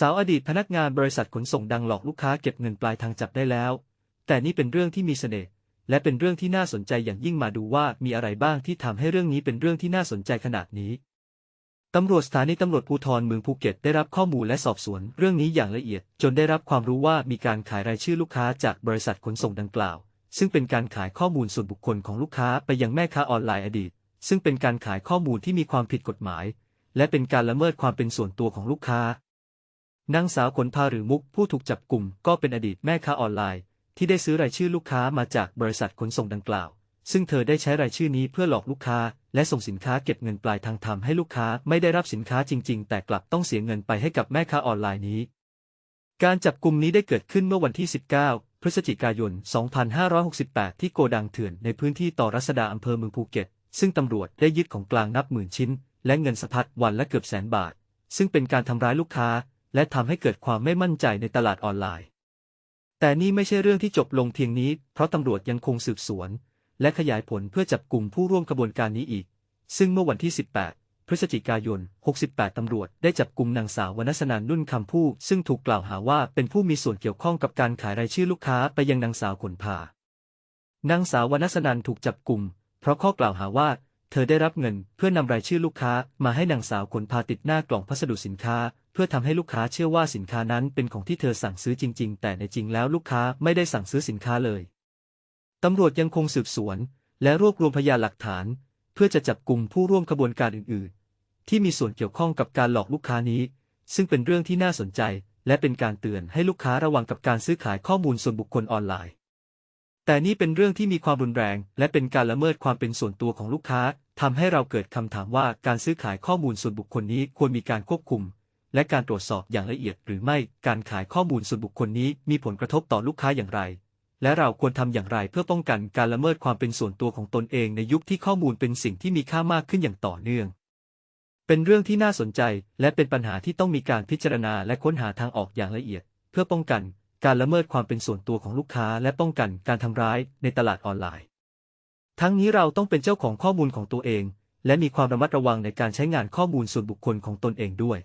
สาวอดีตพนักงานบริษัทขนส่งดังหลอกลูกค้าเก็บเงินปลายทางจับได้แล้ว แต่นี่เป็นเรื่องที่มีเสน่ห์และเป็นเรื่องที่น่าสนใจอย่างยิ่งมาดูว่ามีอะไรบ้างที่ทำให้เรื่องนี้เป็นเรื่องที่น่าสนใจขนาดนี้ตำรวจสถานีตำรวจภูธรเมืองภูเก็ตได้รับข้อมูลและสอบสวนเรื่องนี้อย่างละเอียด จนได้รับความรู้ว่ามีการขายรายชื่อลูกค้าจากบริษัทขนส่งดังกล่าว ซึ่งเป็นการขายข้อมูลส่วนบุคคลของลูกค้าไปยังแม่ค้าออนไลน์อดีต ซึ่งเป็นการขายข้อมูลที่มีความผิดกฎหมาย และเป็นการละเมิดความเป็นส่วนตัวของลูกค้า นางสาวขนพาหรือมุกผู้ถูกจับกลุ่มก็เป็นอดีตแม่ค้าออนไลน์ ที่ได้ซื้อรายชื่อลูกค้ามาจากบริษัทขนส่งดังกล่าว ซึ่งเธอได้ใช้รายชื่อนี้เพื่อหลอกลูกค้า และส่งสินค้าเก็บเงินปลายทางทำให้ลูกค้าไม่ได้รับสินค้าจริง ๆ แต่กลับต้องเสียเงินไปให้กับแม่ค้าออนไลน์นี้ การจับกลุ่มนี้ได้เกิดขึ้นเมื่อวันที่ 19 พฤศจิกายน 2568 ที่โกดังเถื่อนในพื้นที่ต่อรัศดาอำเภอเมืองภูเก็ต ซึ่งตำรวจได้ยึดของกลางนับหมื่นชิ้น และเงินสะพัดวันละเกือบแสนบาท ซึ่งเป็นการทำร้ายลูกค้า และทำให้เกิดความไม่มั่นใจในตลาดออนไลน์ แต่นี่ไม่ใช่เรื่องที่จบลงเพียงนี้ เพราะตำรวจยังคงสืบสวน และขยายผลเพื่อจับกลุ่มผู้ร่วมกระบวนการนี้อีก ซึ่งเมื่อวันที่ 18 พฤศจิกายน 68 ตำรวจได้จับกลุ่มนางสาววนัสนันนุ่นคำผู้ซึ่งถูกกล่าวหาว่าเป็นผู้มีส่วนเกี่ยวข้องกับการขายรายชื่อลูกค้าไปยังนางสาวขนพานางสาววนัสนันถูกจับกลุ่ม เพราะข้อกล่าวหาว่าเธอได้รับเงินเพื่อนำรายชื่อลูกค้ามาให้นางสาวขนพาติดหน้ากล่องพัสดุสินค้า พื่อทำให้ลูกค้าเชื่อว่าสินค้านั้นเป็นของที่เธอสั่งซื้อจริง ๆ แต่ในจริงแล้วลูกค้าไม่ได้สั่งซื้อสินค้าเลยตำรวจยังคงสืบสวน และรวบรวมพยานหลักฐาน เพื่อจะจับกลุ่มผู้ร่วมขบวนการอื่น ๆ ที่มีส่วนเกี่ยวข้องกับการหลอกลูกค้านี้ ซึ่งเป็นเรื่องที่น่าสนใจ และเป็นการเตือนให้ลูกค้าระวังกับการซื้อขายข้อมูลส่วนบุคคลออนไลน์ แต่นี่เป็นเรื่องที่มีความรุนแรง และเป็นการละเมิดความเป็นส่วนตัวของลูกค้าทำให้เราเกิดคำถามว่าการซื้อขายข้อมูลส่วนบุคคลนี้ควรมีการควบคุม และการตรวจสอบอย่างละเอียดหรือไม่การขายข้อมูลส่วนบุคคลนี้มีผลกระทบต่อลูกค้าอย่างไร และเราควรทำอย่างไรเพื่อป้องกันการละเมิดความเป็นส่วนตัวของตนเองในยุคที่ข้อมูลเป็นสิ่งที่มีค่ามากขึ้นอย่างต่อเนื่อง เป็นเรื่องที่น่าสนใจและเป็นปัญหาที่ต้องมีการพิจารณาและค้นหาทางออกอย่างละเอียด เพื่อป้องกันการละเมิดความเป็นส่วนตัวของลูกค้าและป้องกันการทำร้ายในตลาดออนไลน์ ทั้งนี้เราต้องเป็นเจ้าของข้อมูลของตัวเอง และมีความระมัดระวังในการใช้งานข้อมูลส่วนบุคคลของตนเองด้วย